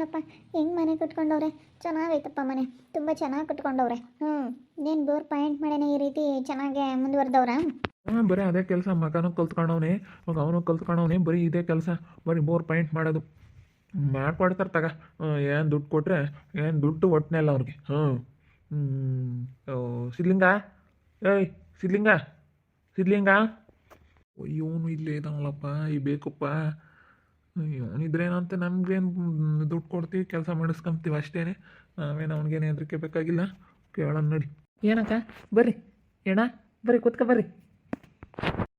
ನೋಡಪ್ಪ ಹೆಂಗೆ ಮನೆ ಕಟ್ಕೊಂಡವ್ರೆ? ಚೆನ್ನಾಗೈತಪ್ಪ ಮನೆ. ತುಂಬ ಚೆನ್ನಾಗಿ ಕಟ್ಕೊಂಡವ್ರೆ. ಹ್ಞೂ ಇನ್ನೇನು ಬೋರ್ ಪಾಯಿಂಟ್ ಮಾಡೇನೆ ಈ ರೀತಿ ಚೆನ್ನಾಗೆ ಮುಂದುವರೆದವ್ರ? ಹಾಂ ಬರೀ ಅದೇ ಕೆಲಸ. ಮಗನೂ ಕಲ್ತ್ಕೊಂಡವ್ನೆ, ಮಗ ಅವನು ಕಲ್ತ್ಕೊಂಡವನೆ, ಬರೀ ಇದೇ ಕೆಲಸ. ಬರೀ ಬೋರ್ ಪಾಯಿಂಟ್ ಮಾಡೋದು. ಮಾಡ್ಕೊಡ್ತಾರೆ ತಗ. ಏನು ದುಡ್ಡು ಕೊಟ್ಟರೆ ಏನು ದುಡ್ಡು ಒಟ್ಟಿನಲ್ಲ ಅವ್ರಿಗೆ ಹ್ಞೂ ಸಿದ್ಲಿಂಗ? ಏಯ್, ಸಿದ್ಲಿಂಗ? ಸಿದ್ಲಿಂಗ? ಅಯ್ಯೋನು ಇಲ್ಲೇ ಇದ್ದಾವಲ್ಲಪ್ಪ ಈ ಬೇಕಪ್ಪ. ಇವನಿದ್ರೇನಂತ ನಮ್ಗೇನು ದುಡ್ಡು ಕೊಡ್ತೀವಿ, ಕೆಲಸ ಮಾಡಿಸ್ಕೊಂತೀವಿ ಅಷ್ಟೇನೆ. ನಾವೇನು ಅವ್ನಿಗೇನು ಹೆದರಿಕೆ ಬೇಕಾಗಿಲ್ಲ. ಕೇಳೋಣ ನೋಡಿ. ಏನಕ್ಕ? ಬರ್ರಿ. ಏಣ ಬರ್ರಿ, ಕೂತ್ಕ, ಬರ್ರಿ.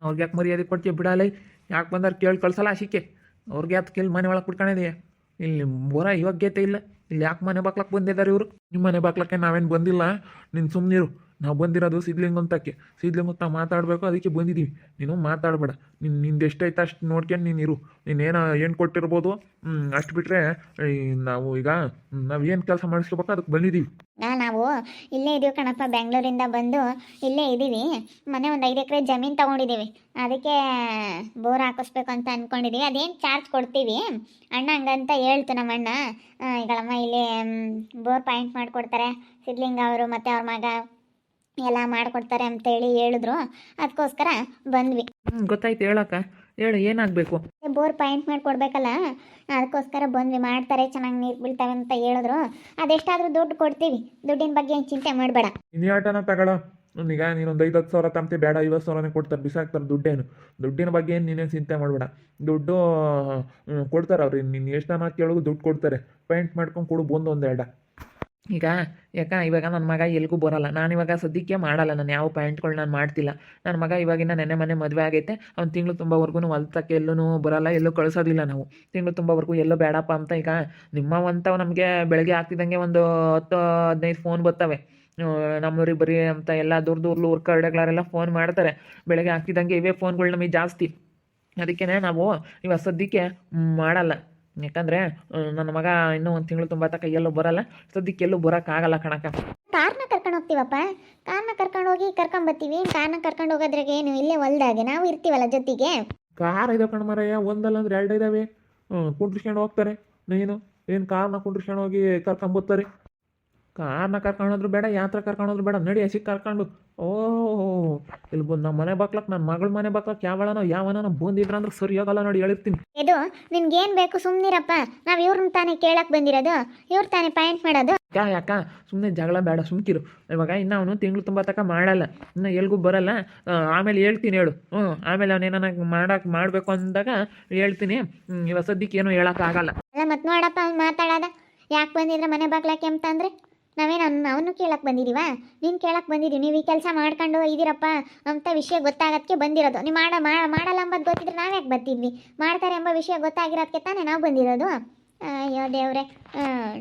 ಅವ್ರಿಗೆ ಯಾಕೆ ಮರ್ಯಾದೆ ಕೊಡ್ತೀವಿ ಬಿಡಲ್ಲ ಯಾಕೆ ಬಂದಾರ ಕೇಳಿ ಕಳ್ಸಲ್ಲ ಆಶಿಕೆ. ಅವ್ರಿಗೆ ಯಾಕೆ ಕೇಳಿ ಮನೆ ಒಳಗೆ ಕುಟ್ಕೊಂಡಿದೆಯಾ ಇಲ್ಲಿ ಬೋರ ಗೇತೆ ಇಲ್ಲ. ಇಲ್ಲಿ ಯಾಕೆ ಮನೆ ಬಾಕ್ಲಕ್ಕೆ ಬಂದಿದ್ದಾರೆ ಇವರು? ನಿಮ್ಮ ಮನೆ ಬಾಕ್ಲಕ್ಕೆ ನಾವೇನು ಬಂದಿಲ್ಲ. ನೀನು ಸುಮ್ಮನಿರು ನಾವು ಬಂದಿರೋದು ಸಿದ್ಲಿಂಗ್ ಅಂತಕ್ಕೆ. ಸಿದ್ಲಿಂಗ್ ಅಂತ ಮಾತಾಡಬೇಕು, ಅದಕ್ಕೆ ಬಂದಿದ್ದೀವಿ ನೀನು ಮಾತಾಡಬೇಡ. ನಿನ್ನ ನಿಂದು ಎಷ್ಟೈತೆ ಅಷ್ಟು ನೋಡ್ಕೊಂಡು ನೀನು ಇರು. ನೀನೇನು ಏನು ಕೊಟ್ಟಿರ್ಬೋದು? ಅಷ್ಟು ಬಿಟ್ಟರೆ ನಾವು ಈಗ ನಾವು ಏನು ಕೆಲಸ ಮಾಡಿಸ್ಕೋಬೇಕು ಅದಕ್ಕೆ ಬಂದಿದ್ದೀವಿ ನಾವು ಇಲ್ಲೇ ಇದೀವಿ ಕಣಪ್ಪ, ಬೆಂಗಳೂರಿಂದ ಬಂದು ಇಲ್ಲೇ ಇದ್ದೀವಿ ಮನೆ ಒಂದು ಐದು ಎಕರೆ ಜಮೀನು ತೊಗೊಂಡಿದ್ದೀವಿ ಅದಕ್ಕೆ ಬೋರ್ ಹಾಕಿಸ್ಬೇಕು ಅಂತ ಅಂದ್ಕೊಂಡಿದ್ದೀವಿ ಅದೇನು ಚಾರ್ಜ್ ಕೊಡ್ತೀವಿ? ಅಣ್ಣ ಹಂಗಂತ ಹೇಳ್ತು ನಮ್ಮ ಅಣ್ಣ ಈಗಳಮ್ಮ ಇಲ್ಲಿ ಬೋರ್ ಪಾಯಿಂಟ್ ಮಾಡಿಕೊಡ್ತಾರೆ. ಸಿದ್ಲಿಂಗ ಅವರು ಮತ್ತು ಅವ್ರ ಮಗ. ಎಲ್ಲ ಅಂತ ಅಂತೇಳಿ ಹೇಳಿದ್ರು. ಅದಕ್ಕೋಸ್ಕರ ಬಂದ್ವಿ. ಹ್ಞೂ ಗೊತ್ತಾಯ್ತು ಹೇಳಕ್ಕ. ಹೇಳು ಏನಾಗಬೇಕು? ಬೋರ್ ಪಾಯಿಂಟ್ ಮಾಡಿ ಕೊಡ್ಬೇಕಲ್ಲ ಅದಕ್ಕೋಸ್ಕರ ಬಂದ್ವಿ. ಮಾಡ್ತಾರೆ ಚೆನ್ನಾಗಿ ನೀರು ಬೀಳ್ತವೆ ಅಂತ ಹೇಳಿದ್ರು. ಅದೆಷ್ಟಾದರೂ ದುಡ್ಡು ಕೊಡ್ತೀವಿ. ದುಡ್ಡಿನ ಬಗ್ಗೆ ಏನು ಚಿಂತೆ ಮಾಡಬೇಡ. ಇನ್ನು ಆಟನ ತಗೊಳ್ಳೋ ಈಗ ನೀನೊಂದು ಐದು ಹತ್ತು ಸಾವಿರ ತರ್ತಿ ಬೇಡ ಐವತ್ತು ಸಾವಿರನೇ ಕೊಡ್ತಾರೆ. ಬಿಸಾಕ್ತಾರೆ ದುಡ್ಡೇನು. ದುಡ್ಡಿನ ಬಗ್ಗೆ ಏನು ನೀನೇನು ಚಿಂತೆ ಮಾಡಬೇಡ. ದುಡ್ಡು ಕೊಡ್ತಾರೆ ಅವ್ರು ನೀನು ಎಷ್ಟು ಜನ ಕೇಳೋದು ದುಡ್ಡು ಕೊಡ್ತಾರೆ. ಪೇಂಟ್ ಮಾಡ್ಕೊಂಡು ಕೊಡು ಬಂದು ಒಂದು ಎರಡ ಈಗ, ಯಾಕ ಇವಾಗ ನನ್ನ ಮಗ ಎಲ್ಗೂ ಬರಲ್ಲ. ನಾನು ಇವಾಗ ಸದ್ಯಕ್ಕೆ ಮಾಡಲ್ಲ. ನಾನು ಯಾವ ಪ್ಯಾಂಟ್ಗಳು ನಾನು ಮಾಡ್ತಿಲ್ಲ. ನನ್ನ ಮಗ ಇವಾಗಿನ ನೆನ್ನೆ ಮನೆ ಮದುವೆ ಆಗೈತೆ. ಅವ್ನು ತಿಂಗಳು ತುಂಬವರೆಗೂ ಹೊಲ್ತಕ್ಕೆ ಎಲ್ಲೂ ಬರಲ್ಲ, ಎಲ್ಲೂ ಕಳಿಸೋದಿಲ್ಲ ನಾವು. ತಿಂಗಳು ತುಂಬವರೆಗೂ ಎಲ್ಲೋ ಬೇಡಪ್ಪ ಅಂತ ಈಗ ನಿಮ್ಮವಂತವು ನಮಗೆ ಬೆಳಗ್ಗೆ ಆಗ್ತಿದ್ದಂಗೆ ಒಂದು ಹತ್ತು, ಹದಿನೈದು ಫೋನ್ ಬರ್ತವೆ. ನಮ್ಮೂರಿಗೆ ಬರೀ ಅಂತ ಎಲ್ಲ ದೂರ ದೂರ್ಲು ಊರ್ ಕಡೆಗಳೆಲ್ಲ ಫೋನ್ ಮಾಡ್ತಾರೆ. ಬೆಳಗ್ಗೆ ಆಗ್ತಿದ್ದಂಗೆ ಇವೇ ಫೋನ್ಗಳು ನಮಗೆ ಜಾಸ್ತಿ. ಅದಕ್ಕೆ ನಾವು ಇವಾಗ ಸದ್ಯಕ್ಕೆ ಮಾಡಲ್ಲ. ಯಾಕಂದರೆ ನನ್ನ ಮಗ ಇನ್ನೂ ಒಂದು ತಿಂಗಳು ತುಂಬ ತನಕ ಎಲ್ಲೂ ಬರಲ್ಲ. ಸದ್ಯಕ್ಕೆ ಎಲ್ಲೂ ಬರೋಕ್ಕಾಗಲ್ಲ ಕಣಕ ಕಾರ್ನ ಕರ್ಕೊಂಡು ಹೋಗ್ತೀವಪ್ಪ? ಕಾರ್ನ ಕರ್ಕೊಂಡು ಹೋಗಿ ಕರ್ಕೊಂಬರ್ತೀವಿ ಕಾರ್ನ ಕರ್ಕೊಂಡು ಹೋಗೋದ್ರಾಗೆ ಏನು ಇಲ್ಲೇ ಹೊಲ್ದಾಗೆ. ನಾವು ಇರ್ತೀವಲ್ಲ ಜೊತೆಗೆ. ಕಾರ್ ಇದೆ ಕಣ್ಮರಯ್ಯ ಒಂದಲ್ಲ ಅಂದ್ರೆ ಎರಡು ಇದಾವೆ ಹ್ಞೂ ಕುಂಡ್ರಿಸ್ಕೊಂಡು ಹೋಗ್ತಾರೆ. ನೀನು ಏನು ಕಾರ್ನ ಕುಂಡ್ರಿಸ್ಕೊಂಡು ಹೋಗಿ ಕರ್ಕೊಂಬರ್ತಾರೆ ಕಾರ್ನ ಕರ್ಕೊಂಡೋದ್ರು ಬೇಡ ಯಾತ್ರ ಕರ್ಕೊಂಡೋದ್ರು ಬೇಡ ನಡಿ ಹಸಿ ಕರ್ಕೊಂಡು. ಓ ಇಲ್ಲಿ ಬಂದು ನಮ್ಮ ಮನೆ ಬಾಕ್ಲಕ್ ನನ್ನ ಮಗಳ ಮನೆ ಬಾಕ್ಲಕ್ಕೆ ಯಾವಳನೋ ಯಾವನೋ ಬಂದಿದ್ರ ಅಂದ್ರೆ ಸರಿ ಹೋಗಲ್ಲ ನೋಡಿ ಹೇಳಿರ್ತೀನಿ ಇದು ನಿನ್ಗೇನು ಬೇಕು ಸುಮ್ಮನಿರಪ್ಪ ನಾವು ಇವ್ರನ್ನ ತಾನೇ ಕೇಳಕ್ಕೆ ಬಂದಿರೋದು ಇವ್ರ ತಾನೇ ಪಾಯಿಂಟ್ ಮಾಡೋದು. ಯಾ ಯಾಕ? ಸುಮ್ಮನೆ ಜಗಳ ಬೇಡ ಸುಮ್ಕಿರು. ಇವಾಗ ಇನ್ನು ಅವನು ತಿಂಗಳು ತುಂಬ ತಕ ಮಾಡಲ್ಲ. ಇನ್ನು ಎಲ್ಗೂ ಬರಲ್ಲ. ಆಮೇಲೆ ಹೇಳ್ತೀನಿ ಹೇಳು. ಹ್ಞೂ ಆಮೇಲೆ ಅವನೇನ ಮಾಡಕ್ಕೆ ಮಾಡಬೇಕು ಅಂದಾಗ ಹೇಳ್ತೀನಿ. ಇವಾಗ ಸದ್ಯಕ್ಕೆ ಏನೂ ಹೇಳೋಕ್ಕಾಗಲ್ಲ ಅಲ್ಲ ಮತ್ತೆ ನೋಡಪ್ಪ ಅವ್ನು ಮಾತಾಡೋದ. ಯಾಕೆ ಬಂದಿದ್ರೆ ಮನೆ ಬಾಗ್ಲಾಕೆ ಅಂತಂದ್ರೆ ನಾವೇನು ನಾನು ಅವನು ಕೇಳಕ್ಕೆ ಬಂದಿದ್ದೀವಾ ನೀನು ಕೇಳಕ್ಕೆ ಬಂದಿದ್ದೀವಿ ನೀವು ಈ ಕೆಲಸ ಮಾಡ್ಕೊಂಡು ಇದ್ದೀರಪ್ಪ ಅಂತ ವಿಷಯ ಗೊತ್ತಾಗೋದಕ್ಕೆ ಬಂದಿರೋದು. ನೀವು ಮಾಡ ಮಾಡಲ್ಲ ಅಂಬದು ಗೊತ್ತಿದ್ರೆ ನಾವು ಯಾಕೆ ಬರ್ತಿದ್ವಿ? ಮಾಡ್ತಾರೆ ಎಂಬ ವಿಷಯ ಗೊತ್ತಾಗಿರೋದಕ್ಕೆ ತಾನೇ ನಾವು ಬಂದಿರೋದು? ಅಯ್ಯೋ ದೇವ್ರೆ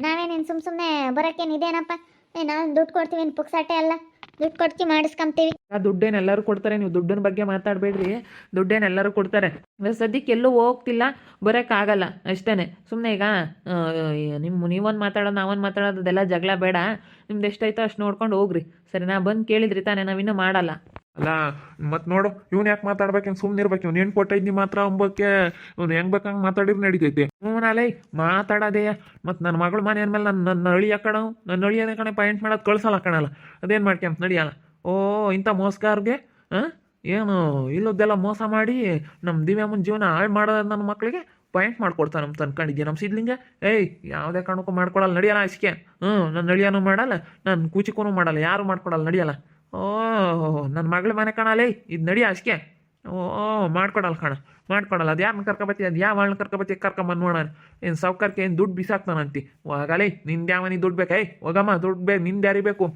ನಾವೇನೇನು ಸುಮ್ಮ ಸುಮ್ಮನೆ ಬರೋಕ್ಕೇನು ಇದೇನಪ್ಪ? ಏ ನಾವು ದುಡ್ಡು ಕೊಡ್ತೀವಿ, ಏನು ಪುಕ್ಸಾಟೆ ಅಲ್ಲ. ದುಡ್ಡು ಕೊಡ್ತೀವಿ ಮಾಡಿಸ್ಕೊಂತೀವಿ. ಆ ದುಡ್ಡೇನು ಎಲ್ಲರೂ ಕೊಡ್ತಾರೆ ನೀವು ದುಡ್ಡಿನ ಬಗ್ಗೆ ಮಾತಾಡಬೇಡ್ರಿ. ದುಡ್ಡೇನು ಎಲ್ಲರೂ ಕೊಡ್ತಾರೆ. ಸದ್ಯಕ್ಕೆ ಎಲ್ಲೂ ಹೋಗ್ತಿಲ್ಲ ಬರೆಯೋಕ್ಕಾಗೋಲ್ಲ ಅಷ್ಟೇನೆ. ಸುಮ್ಮನೆ ಈಗ ಆ, ನಿಮ್ಮ ನೀವೊಂದು ಮಾತಾಡೋದು ನಾವೊಂದು ಮಾತಾಡೋದು ಅದೆಲ್ಲ ಜಗಳ ಬೇಡ. ನಿಮ್ದು ಎಷ್ಟೈತೋ ಅಷ್ಟು ನೋಡ್ಕೊಂಡು ಹೋಗ್ರಿ. ಸರಿ ನಾ ಬಂದು ಕೇಳಿದ್ರಿ ತಾನೇ ನಾವಿನ್ನೂ ಮಾಡಲ್ಲ. ಅಲ್ಲ, ಮತ್ತೆ ನೋಡು, ಇವ್ನು ಯಾಕೆ ಮಾತಾಡ್ಬೇಕೇನು ಸುಮ್ಮನೆ ಇರ್ಬೇಕು, ಇವ್ನು ಏನು ಇದ್ದೀನಿ ಮಾತ್ರ ಅಂಬಕ್ಕೆ ಇವ್ನು ಹೆಂಗ್ ಬೇಕಂಗೆ ಮಾತಾಡಿದ್ರೆ ನಡೀತೈತೆ. ಹ್ಞೂ ನಾಲೇ ಮಾತಾಡೋದೇ, ಮತ್ತು ನನ್ನ ಮಗಳ ಮನೆ ಅಂದ್ಮೇಲೆ ನನ್ನ ನನ್ನ ಅಳಿಯ ಕಣ ನನ್ನ ಅಳಿಯನೇ ಕಣೆ ಪಾಯಿಂಟ್ ಮಾಡೋದು ಕಳ್ಸಲ್ಲ ಕಣಲ್ಲ, ಅದೇನು ಮಾಡ್ಕೊಂತ ನಡಿಯಲ್ಲ ಓ, ಇಂಥ ಮೋಸಗಾರ್ಗೆ, ಹಾಂ? ಏನು, ಇಲ್ಲದ್ದೆಲ್ಲ ಮೋಸ ಮಾಡಿ ನಮ್ಮ ದಿವ್ಯಮ್ಮನ ಜೀವನ ಹಾಳು ಮಾಡೋದು ನನ್ನ ಮಕ್ಕಳಿಗೆ ಪಾಯಿಂಟ್ ಮಾಡ್ಕೊಡ್ತಾನೆ ನಮ್ಮ ತಂದ್ಕೊಂಡಿದ್ದೆ ನಮ್ಮ ಸಿದ್ಲಿಂಗ? ಏಯ್, ಯಾವುದೇ ಕಾರಣಕ್ಕೂ ಮಾಡ್ಕೊಡಲ್ಲ ನಡಿಯಲ್ಲ ಇಸ್ಕೆ ಹ್ಞೂ ನನ್ನ ನಳಿಯನೂ ಮಾಡಲ್ಲ ನನ್ನ ಕೂಚಿಕೂ ಮಾಡಲ್ಲ, ಯಾರು ಮಾಡ್ಕೊಡಲ್ಲ ನಡಿಯಲ್ಲ ಓ ನನ್ನ ಮಗಳ ಮನೆ ಕಾಣಲೇ ಇದು ನಡಿ ಅಷ್ಟೇ. ಓ ಮಾಡ್ಕೊಡಲ್ಲ ಕಣ, ಮಾಡ್ಕೊಡಲ್ಲ. ಅದು ಯಾರನ್ನ ಕರ್ಕೊಬತ್ತಿ ಅದು ಯಾವ ಹಣ್ಣು ಕರ್ಕೊಬತ್ತಿ ಕರ್ಕೊಂಬಂದು ನೋಡೋಣ. ಏನು ಸೌಕರ್ಕೆ ಏನು ದುಡ್ಡು ಬಿಸಾಕ್ತಾನಂತಿ. ಹೋಗಲೇ ನಿಂದು ಯಾವ ನೀನು ದುಡ್ಡು ಬೇಕೈ? ಹೋಗಮ್ಮ, ದುಡ್ಡು ಬೇಕು ನಿಂದು ಯಾರಿಗೆ ಬೇಕು?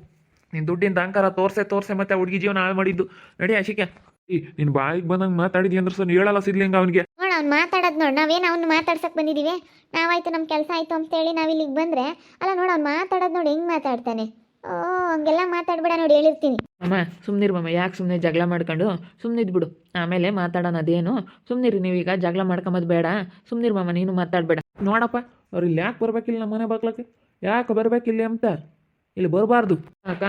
ನೀನು ದುಡ್ಡಿನ ಅಹಂಕಾರ ತೋರ್ಸೆ ತೋರ್ಸೆ ಮತ್ತೆ ಹುಡುಗಿ ಜೀವನ ಹಾಳು ಮಾಡಿದ್ದು. ನಡಿ ಅಶಿಕೆ ಈ ಬಾಯಿಗೆ ಬಂದಂಗೆ ಮಾತಾಡಿದ್ವಿ ಅಂದ್ರೆ ಸರ್, ಹೇಳಲ್ಲ ಸಿದ್ಲಿಂಗ ಅವನಿಗೆ. ನೋಡು, ಅವ್ನು ಮಾತಾಡೋದು ನೋಡಿ, ನಾವೇನು ಅವ್ನು ಮಾತಾಡ್ಸಕ್ಕೆ ಬಂದಿದ್ದೀವಿ ನಾವಾಯ್ತು ನಮ್ಮ ಕೆಲಸ ಆಯಿತು ಅಂತೇಳಿ ನಾವು ಇಲ್ಲಿಗೆ ಬಂದರೆ, ಅಲ್ಲ ನೋಡು, ಅವ್ನು ಮಾತಾಡೋದು ನೋಡಿ, ಹೆಂಗೆ ಮಾತಾಡ್ತಾನೆ? ಓ, ಹಂಗೆಲ್ಲ ಮಾತಾಡ್ಬೇಡ ನೋಡಿ, ಹೇಳಿರ್ತೀನಿ. ಅಮ್ಮ ಸುಮ್ಮನಿರ್ಬಮ್ಮ ಯಾಕೆ ಸುಮ್ಮನೆ ಜಗಳ ಮಾಡ್ಕೊಂಡು? ಸುಮ್ಮನಿದ್ಬಿಡು ಆಮೇಲೆ ಮಾತಾಡೋಣ ಅದೇನು? ಸುಮ್ಮನಿರಿ ನೀವೀಗ ಜಗಳ ಮಾಡ್ಕೊಂಬದು ಬೇಡ. ಸುಮ್ಮನಿರ್ಬಮ್ಮ ನೀನು ಮಾತಾಡಬೇಡ. ನೋಡಪ್ಪ ಅವ್ರು ಇಲ್ಲಿ ಯಾಕೆ ಬರ್ಬೇಕಿಲ್ಲ ನಮ್ಮ ಮನೆ ಬಾಗ್ಲಕ್ಕೆ? ಯಾಕೆ ಬರಬೇಕಿಲ್ಲ ಅಂತ? ಇಲ್ಲಿ ಬರಬಾರ್ದು. ಅಕ್ಕ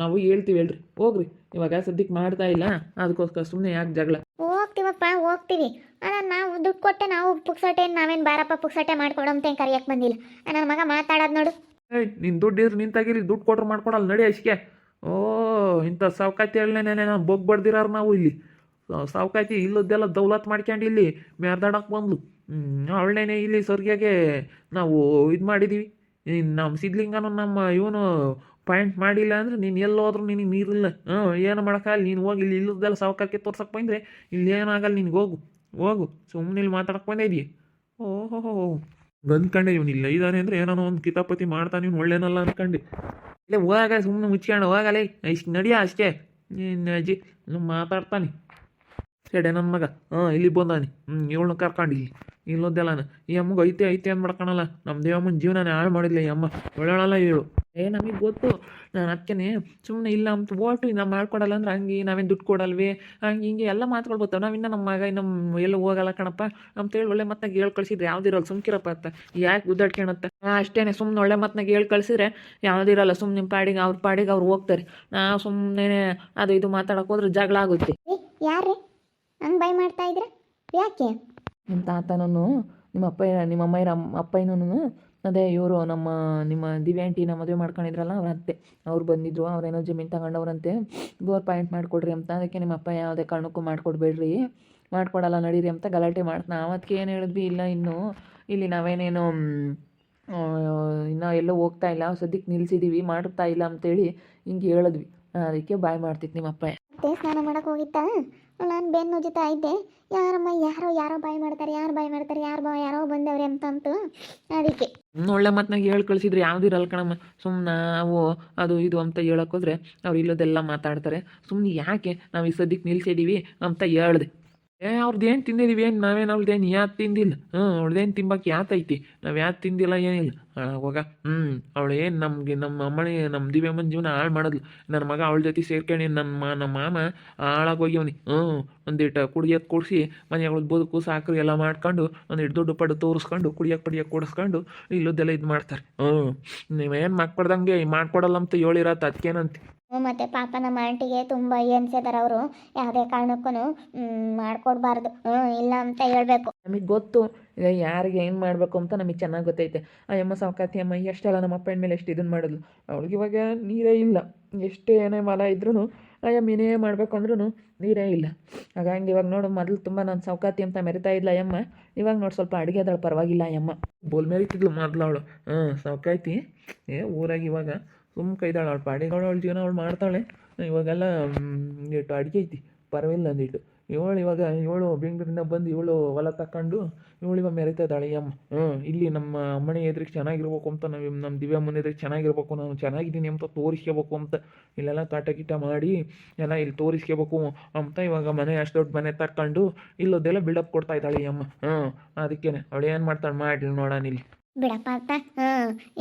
ನಾವು ಹೇಳ್ತೀವಿ ಹೇಳ್ರಿ. ಹೋಗ್ರಿ. ಇವಾಗ ಸದ್ಯಕ್ಕೆ ಮಾಡ್ತಾ ಇಲ್ಲ. ಅದಕ್ಕೋಸ್ಕರ ಸುಮ್ಮನೆ ಯಾಕೆ ಜಗಳ? ಹೋಗ್ತೀವಪ್ಪ ಹೋಗ್ತೀವಿ. ಅಣ್ಣ ನಾವು ದುಡ್ಡು ಕೊಟ್ಟೆ ನಾವು ಪುಕ್ಸಟೆ ನಾವೇನು ಬಾರಪ್ಪ ಪುಕ್ಸಟೆ ಮಾಡ್ಕೊಡಂತೆ ಕರಿಯಕ್ಕೆ ಬಂದಿಲ್ಲ. ನನ್ನ ಮಗ ಮಾತಾಡೋದು ನೋಡು. ಏಯ್ ನಿನ್ನ ದುಡ್ಡು ಇದ್ರೆ ನಿಂತಾಗಿರಿ ದುಡ್ಡು ಕೊಟ್ರು ಮಾಡ್ಕೊಡಲ್ಲ. ನಡಿ ಅಷ್ಟೇ ಓ ಇಂಥ ಹೇಳನೆ ನಾನು ಬೊಗ್ ಬಡ್ದಿರಾರ ನಾವು ಇಲ್ಲಿ. ಸಾವ್ಕಾತಿ ಇಲ್ಲದ್ದೆಲ್ಲ ದೌಲತ್ ಮಾಡ್ಕೊಂಡು ಇಲ್ಲಿ ಮ್ಯಾರ್ದಾಡಕ್ಕೆ ಬಂದ್ಲು. ಅವಳೇನೆ ಇಲ್ಲಿ ಸ್ವರ್ಗಿಯಾಗೆ ನಾವು ಇದು ಮಾಡಿದ್ದೀವಿ ನಮ್ಮ ಸಿದ್ಲಿಂಗನ ನಮ್ಮ ಇವನು ಪಾಯಿಂಟ್ ಮಾಡಿಲ್ಲ ಅಂದ್ರೆ ನೀನು ಎಲ್ಲೋದ್ರೂ ನಿನಗೆ ನೀರಿಲ್ಲ. ಹಾಂ ಏನು ಮಾಡೋಕ್ಕಾಗಲ್ಲ ನೀನು ಹೋಗಿ ಇಲ್ಲಿ ಇಲ್ಲದೆಲ್ಲ ಸಾವ್ಕಾಕಿ ತೋರ್ಸಕ್ಕೆ ಬಂದರೆ ಇಲ್ಲಿ ಏನಾಗಲ್ಲ ನಿನಗೆ ಹೋಗು. ಹೋಗು ಸುಮ್ಮನೆ ಇಲ್ಲಿ ಮಾತಾಡಕ್ಕೆ ಬಂದಿದ್ದೀಯ ಓಹೋ ಅಂದ್ಕೊಂಡೆ ಇಲ್ಲ. ಇದ್ದಾನೆ ಅಂದರೆ ಏನೋ ಒಂದು ಕಿತಾಪತಿ ಮಾಡ್ತಾನೆ ಇವ್ನು ಒಳ್ಳೇನಲ್ಲ ಅನ್ಕಂಡು. ಇಲ್ಲೇ ಹೋಗ ಸುಮ್ಮನೆ ಮುಚ್ಕೊಂಡು ಹೋಗಲೇ ಇಷ್ಟು ನಡಿಯ ಅಷ್ಟೇ. ಅಜ್ಜಿ, ಮಾತಾಡ್ತಾನೆ. ಸೆಡೆ ನನ್ನ ಮಗ. ಹಾಂ ಇಲ್ಲಿ ಬಂದಾನೆ. ಹ್ಞೂ ಇವಳನ್ನ ಕರ್ಕೊಂಡು ಇಲ್ಲಿ. ಇಲ್ಲೊದ್ದೆಲ್ಲನ ಈ ಅಮ್ಮಗೆ ಐತೆ ಐತೆ ಅಂದ್ಬಿಡ್ಕಣಲ್ಲ. ನಮ್ಮ ದೇವಮ್ಮನ ಜೀವನನೇ ಹಾಳು ಮಾಡಿಲ್ಲ ಈ ಅಮ್ಮ. ಒಳ್ಳೆಯಲ್ಲ ಹೇಳು ಏ, ನಮಗೆ ಗೊತ್ತು. ನಾನು ಅದಕ್ಕೇನೆ ಸುಮ್ಮನೆ ಇಲ್ಲ ಅಂತ ಓಟು ನಾವು ಮಾಡ್ಕೊಡಲ್ಲ ಅಂದ್ರೆ ಹಂಗೆ ನಾವೇನು ದುಡ್ಡು ಕೊಡಲ್ವೇ? ಹಂಗೆ ಹಿಂಗೆ ಎಲ್ಲ ಮಾತುಗಳು ನಾವಿನ್ನ ನಮ್ಮ ಮಗ ನಮ್ಮ ಎಲ್ಲ ಹೋಗಲ್ಲ ಕಣಪ್ಪ. ಅಂತೇಳಿ ಒಳ್ಳೆ ಮತ್ತಾಗ ಹೇಳಿ ಕಳ್ಸಿದ್ರೆ ಯಾವ್ದಿರಲ್ಲ ಸುಮ್ಕಿರಪ್ಪ ಅಂತ ಯಾಕೆ ಗುದ್ದಾಡ್ಕೊಳತ್ತ ಅಷ್ಟೇ ಸುಮ್ಮನೆ ಒಳ್ಳೆ ಮತ್ನಾಗ ಹೇಳಿ ಕಳ್ಸಿದ್ರೆ ಯಾವ್ದಿರಲ್ಲ ಸುಮ್ಮನೆ ನಿಮ್ಮ ಪಾಡಿಗೆ, ಅವ್ರ ಪಾಡಿಗೆ ಅವ್ರು ಹೋಗ್ತಾರೆ. ನಾ ಸುಮ್ಮನೆ ಅದು ಇದು ಮಾತಾಡೋಕೆ ಹೋದ್ರೆ ಜಗಳ ಆಗುತ್ತೆ. ರೀ ಯಾರ್ರಿ? ಹಂಗೆ ಬೈ ಮಾಡ್ತಾ ಇದ್ರ? ಯಾಕೆ? ನಿಮ್ಮ ತಾತನೂ ನಿಮ್ಮ ಅಪ್ಪ ನಿಮ್ಮ ಅಮ್ಮಯ್ಯರ ಅಪ್ಪಯ್ಯನೂ ಅದೇ ಇವರು ನಮ್ಮ ನಿಮ್ಮ ದಿವ್ಯ ಆಂಟಿನ ಮದುವೆ ಮಾಡ್ಕೊಂಡಿದ್ರಲ್ಲ ಅವ್ರ ಅತ್ತೆ ಅವ್ರು ಬಂದಿದ್ರು ಅವ್ರೇನೋ ಜಮೀನು ತಗೊಂಡವ್ರಂತೆ. ಬೋರ್ ಪಾಯಿಂಟ್ ಮಾಡಿಕೊಡ್ರಿ ಅಂತ ಅದಕ್ಕೆ ನಿಮ್ಮ ಅಪ್ಪ ಯಾವುದೇ ಕಾರಣಕ್ಕೂ ಮಾಡಿಕೊಡ್ಬೇಡ್ರಿ. ಮಾಡ್ಕೊಡಲ್ಲ ನಡೀರಿ ಅಂತ ಗಲಾಟೆ ಮಾಡ್ತಾ ನಾವು ಅದಕ್ಕೆ ಏನು ಹೇಳಿದ್ವಿ? ಇಲ್ಲ ಇನ್ನು ಇಲ್ಲಿ ನಾವೇನೇನು ಇನ್ನೂ ಎಲ್ಲೋ ಹೋಗ್ತಾ ಇಲ್ಲ ಸದ್ಯಕ್ಕೆ ನಿಲ್ಸಿದ್ದೀವಿ ಮಾಡ್ತಾ ಇಲ್ಲ ಅಂತೇಳಿ ಹಿಂಗೆ ಹೇಳಿದ್ವಿ. ಅದಕ್ಕೆ ಬಾಯ್ ಮಾಡ್ತಿತ್ತು ನಿಮ್ಮ ಅಪ್ಪ ಸ್ನಾನ ಮಾಡಕ್ಕೆ ಹೋಗಿತ್ತಾ ನಾನು ಬೆನ್ನು ಜೊತೆ ಇದ್ದೆ. ಯಾರಮ್ಮ, ಯಾರೋ ಯಾರೋ ಬಾಯ್ ಮಾಡ್ತಾರೆ, ಯಾರು ಬಾಯ್ ಮಾಡ್ತಾರೆ, ಯಾರು ಬಾ, ಯಾರೋ ಬಂದವ್ರೆ ಅಂತಂತು ಅದಕ್ಕೆ. ಒಳ್ಳೆ ಮಾತನಾಗ ಹೇಳಿ ಕಳಿಸಿದ್ರೆ ಯಾವುದಿರಲ್ಲ ಕಣಮ್ಮ. ಸುಮ್ಮನೆ ನಾವು ಅದು ಇದು ಅಂತ ಹೇಳಕ್ ಹೋದ್ರೆ ಅವ್ರು ಇಲ್ಲದೆಲ್ಲ ಮಾತಾಡ್ತಾರೆ. ಸುಮ್ಮನೆ ಯಾಕೆ ನಾವು ಈ ಸದ್ಯಕ್ಕೆ ನಿಲ್ಸಿದ್ದೀವಿ ಅಂತ ಹೇಳ್ದೆ. ಏ ಅವ್ರದ್ದೇನು ತಿಂದಿದ್ದೀವಿ ಏನು ನಾವೇನು ಅವ್ಳದ್ದೇನು ಯಾವ್ದು ತಿಂದಿಲ್ಲ? ಹ್ಞೂ ಅವ್ಳದ್ದೇನು ತಿಂಬಕ್ಕೆ ಯಾತೈತಿ? ನಾವು ಯಾವ್ದು ತಿಂದಿಲ್ಲ, ಏನಿಲ್ಲ. ಹೋಗ. ಹ್ಞೂ ಅವಳು ಏನು ನಮಗೆ ನಮ್ಮ ಅಮ್ಮನೇ ನಮ್ಮ ದಿವ್ಯಮ್ಮನ ಜೀವನ ಹಾಳು ಮಾಡಿದ್ಲು. ನನ್ನ ಮಗ ಅವಳ ಜೊತೆ ಸೇರ್ಕೊಂಡು ನನ್ನ ಮಾ ನಮ್ಮ ಮಾಮ ಹಾಳಾಗೋಗ್ಯವನಿ. ಹ್ಞೂ ಒಂದಿಟ್ಟು ಕುಡಿಯೋದು ಕೂಡಿಸಿ ಅವಳು ಬದುಕು, ಸಾಕ್ರಿ ಎಲ್ಲ ಮಾಡ್ಕೊಂಡು ಒಂದಿಟ್ಟು ದುಡ್ಡು ಪಡ್ಡು ತೋರಿಸ್ಕೊಂಡು, ಕುಡಿಯೋಕೆ ಪಡಿಯೋಕೆ ಕೊಡಿಸ್ಕೊಂಡು, ಇಲ್ಲದೆಲ್ಲ ಇದು ಮಾಡ್ತಾರೆ. ಹ್ಞೂ, ನೀವೇನು ಮಾಡ್ಕೊಡ್ದಂಗೆ ಮಾಡ್ಕೊಡಲ್ಲ ಅಂತ ಹೇಳಿರತ್ತೆ ಅದಕ್ಕೇನಂತೆ ಮತ್ತೆ ಪಾಪ ನಮ್ಮ ಆಂಟಿಗೆ ತುಂಬ ಎನ್ಸಿದಾರೆ ಅವರು. ಯಾವುದೇ ಕಾರಣಕ್ಕೂ ಮಾಡ್ಕೊಡ್ಬಾರ್ದು. ಹ್ಞೂ, ಇಲ್ಲ ಅಂತ ಹೇಳ್ಬೇಕು. ನಮಗೆ ಗೊತ್ತು ಯಾರಿಗೆ ಏನು ಮಾಡಬೇಕು ಅಂತ ನಮಗೆ ಚೆನ್ನಾಗಿ ಗೊತ್ತೈತೆ. ಆ ಅಮ್ಮ ಅಮ್ಮ ಎಷ್ಟೆಲ್ಲ ನಮ್ಮ ಅಪ್ಪನ ಮೇಲೆ ಎಷ್ಟು ಇದನ್ನು ಮಾಡಿದ್ಲು. ಅವ್ಳಿಗೆ ಇವಾಗ ನೀರೇ ಇಲ್ಲ. ಎಷ್ಟೇ ಏನೇ ಮಲ ಇದ್ರೂ ಅಯ್ಯಮ್ಮ ಏನೇ ಮಾಡಬೇಕು ಅಂದ್ರೂ ನೀರೇ ಇಲ್ಲ. ಹಾಗಾಗಿ ಇವಾಗ ನೋಡು, ಮೊದಲು ತುಂಬ ನಾನು ಸೌಕಾತಿ ಅಂತ ಮೆರಿತಾ ಇದ್ಲ ಅಯ್ಯಮ್ಮ ಇವಾಗ ನೋಡಿ ಸ್ವಲ್ಪ ಅಡುಗೆ ಅದಳು ಪರವಾಗಿಲ್ಲ ಅಯ್ಯಮ್ಮ ಬೋಲ್ ಮೇರಿತಿದ್ಲು ಮೊದಲು ಅವಳು. ಹಾಂ ಸೌಕಾಯ್ತಿ ಏ, ಊರಾಗ ಇವಾಗ ಸುಮ್ಮ ಕೈದಾಳು ಅವಳು ಪಾಡಿಗಳು ಅವಳು ಜೀವನ ಅವಳು ಮಾಡ್ತಾಳೆ. ಇವಾಗೆಲ್ಲ ಇಟ್ಟು ಅಡುಗೆ ಐತಿ. ಪರವಾಗಿಲ್ಲ ಅಂದಿಟ್ಟು ಇವಳು ಇವಾಗ ಇವಳು ಬೆಂಗಳೂರಿಂದ ಬಂದು ಇವಳು ಹೊಲ ತಕೊಂಡು ಇವಳು ಇವಾಗ ಮೆರಿತಾ ಇದ್ದಾಳೆ ಅಮ್ಮ ಹ್ಞೂ, ಇಲ್ಲಿ ನಮ್ಮ ಅಮ್ಮನೆ ಎದುರಿಗೆ ಚೆನ್ನಾಗಿರ್ಬೇಕು ಅಂತ ನಾವು ನಮ್ಮ ದಿವ್ಯಮ್ಮನ ಎದುರಿಗೆ ಚೆನ್ನಾಗಿರ್ಬೇಕು, ನಾನು ಚೆನ್ನಾಗಿದ್ದೀನಿ ಅಂತ ತೋರಿಸ್ಕೋಬೇಕು ಅಂತ ಇಲ್ಲೆಲ್ಲ ತಾಟ ಗೀಟ ಮಾಡಿ ಎಲ್ಲ ಇಲ್ಲಿ ತೋರಿಸ್ಕೋಬೇಕು ಅಂತ ಇವಾಗ ಮನೆ ಅಷ್ಟು ದೊಡ್ಡ ಮನೆ ತಕ್ಕೊಂಡು ಇಲ್ಲೋದೆಲ್ಲ ಬಿಲ್ಡಪ್ ಕೊಡ್ತಾ ಇದ್ದಾಳೆ ಅಮ್ಮ ಹ್ಞೂ, ಅದಕ್ಕೇನೆ. ಅವಳು ಏನು ಮಾಡ್ತಾಳೆ ಮಾಡಿ ನೋಡೋಣ ಇಲ್ಲಿ. ಬಿಡಪ್ಪ ಅತ್ತ. ಹ್ಞೂ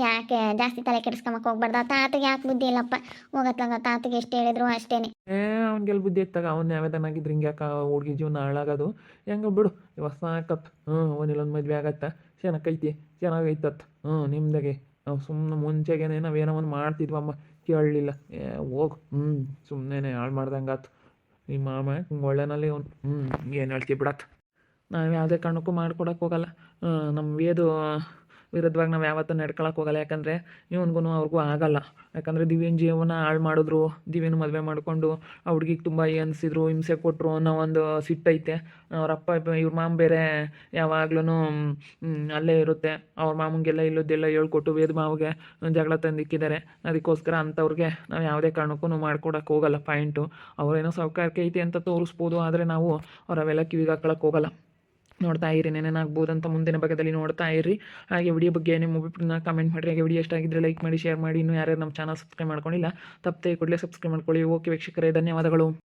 ಯಾಕೆ ಜಾಸ್ತಿ ತಲೆ ಕೆಡಿಸ್ಕೊಂಬಕ್ ಹೋಗ್ಬಾರ್ದ. ತಾತಗೆ ಯಾಕೆ ಬುದ್ಧಿ ಇಲ್ಲಪ್ಪ? ಹೋಗತ್ಲಂಗ ತಾತಗೆ ಎಷ್ಟು ಹೇಳಿದ್ರು ಅಷ್ಟೇನೆ. ಏ ಅವ್ನಿಗೆಲ್ಲ ಬುದ್ಧಿ ಇತ್ತಾಗ? ಅವ್ನು ಯಾವ್ದನಾಗಿದ್ರೆ ಹಿಂಗೆ ಯಾಕೆ ಹುಡುಗಿ ಜೀವನ ಹಾಳಾಗೋದು? ಹೆಂಗೆ ಬಿಡು, ಇವಾಗ ಸಾಕತ್. ಹ್ಞೂ ಒಂದಿಲ್ಲೊಂದು ಮದುವೆ ಆಗತ್ತ. ಚೆನ್ನಾಗೈತಿ ಚೆನ್ನಾಗೈತತ್ ಹ್ಞೂ ನಿಮ್ದಾಗೆ. ನಾವು ಸುಮ್ಮನೆ ಮುಂಚೆಗೇನೆ ನಾವೇನೋ ಒಂದು ಮಾಡ್ತಿದ್ವಮ್ಮ. ಕೇಳಲಿಲ್ಲ. ಏ, ಹೋಗು. ಹ್ಞೂ ಸುಮ್ಮನೆ ಹಾಳು ಮಾಡ್ದಂಗಾತು ನಿಮ್ಮ ಮಾಮ ಹಿಂಗೆ ಒಳ್ಳೆನಲ್ಲಿ ಅವ್ನು. ಹ್ಞೂ ಏನು ಹೇಳ್ತಿ ಬಿಡತ್. ನಾವು ಯಾವುದೇ ಕಾರಣಕ್ಕೂ ಮಾಡ್ಕೊಡಕ್ಕೆ ಹೋಗಲ್ಲ. ನಮ್ಮ ವೇದು ವಿರುದ್ಧವಾಗಿ ನಾವು ಯಾವತ್ತೂ ನಡ್ಕೊಳಕ್ಕೆ ಹೋಗಲ್ಲ. ಯಾಕಂದರೆ ಇವನ್ಗೂ ಅವ್ರಿಗೂ ಆಗಲ್ಲ. ಯಾಕಂದರೆ ದಿವ್ಯನ ಜೀವನ ಹಾಳು ಮಾಡಿದ್ರು, ದಿವ್ಯನ ಮದುವೆ ಮಾಡಿಕೊಂಡು ಆ ಹುಡುಗಿಗೆ ತುಂಬ ಅನಿಸಿದ್ರು ಹಿಂಸೆ ಕೊಟ್ಟರು ಅನ್ನೋ ಒಂದು ಸಿಟ್ಟೈತೆ. ಅವ್ರ ಅಪ್ಪ, ಇವ್ರ ಮಾಮ ಬೇರೆ ಯಾವಾಗ್ಲೂ ಅಲ್ಲೇ ಇರುತ್ತೆ. ಅವ್ರ ಮಾಮಂಗೆಲ್ಲ ಇಲ್ಲದೆಲ್ಲ ಹೇಳ್ಕೊಟ್ಟು ವೇದ ಮಾವಿಗೆ ಜಗಳ ತಂದಿಕ್ಕಿದ್ದಾರೆ. ಅದಕ್ಕೋಸ್ಕರ ಅಂಥವ್ರಿಗೆ ನಾವು ಯಾವುದೇ ಕಾರಣಕ್ಕೂ ಮಾಡ್ಕೊಡಕ್ಕೆ ಹೋಗಲ್ಲ. ಪಾಯಿಂಟು. ಅವರೇನೋ ಸೌಕಾರಕ್ಕೆ ಐತೆ ಅಂತ ತೋರಿಸ್ಬೋದು, ಆದರೆ ನಾವು ಅವರವೆಲ್ಲ ಕಿವಿಗೆ ಹಾಕೊಳಕ್ಕೆ ಹೋಗಲ್ಲ. ನೋಡ್ತಾ ಇರಿ ನೆನೇನಾಗ್ಬೋದು ಅಂತ ಮುಂದಿನ ಭಾಗದಲ್ಲಿ ನೋಡ್ತಾ ಇರಿ. ಹಾಗೆ ವಿಡಿಯೋ ಬಗ್ಗೆ ನಿಮ್ಮ ಅಭಿಪ್ರಾಯನ ಕಮೆಂಟ್ ಮಾಡಿರಿ. ಹಾಗೆ ವಿಡಿಯೋ ಇಷ್ಟ ಲೈಕ್ ಮಾಡಿ ಶೇರ್ ಮಾಡಿ. ಇನ್ನೂ ಯಾರ್ಯಾರು ನಮ್ಮ ಚಾನಲ್ ಸಬ್ಸ್ಕ್ರೈಬ್ ಮಾಡ್ಕೊಂಡಿಲ್ಲ, ತಪ್ಪದೆ ಕೂಡಲೇ ಸಬ್ಸ್ಕ್ರೈಬ್ ಮಾಡ್ಕೊಳ್ಳಿ. ಓಕೆ ವೀಕ್ಷಕರೇ, ಧನ್ಯವಾದಗಳು.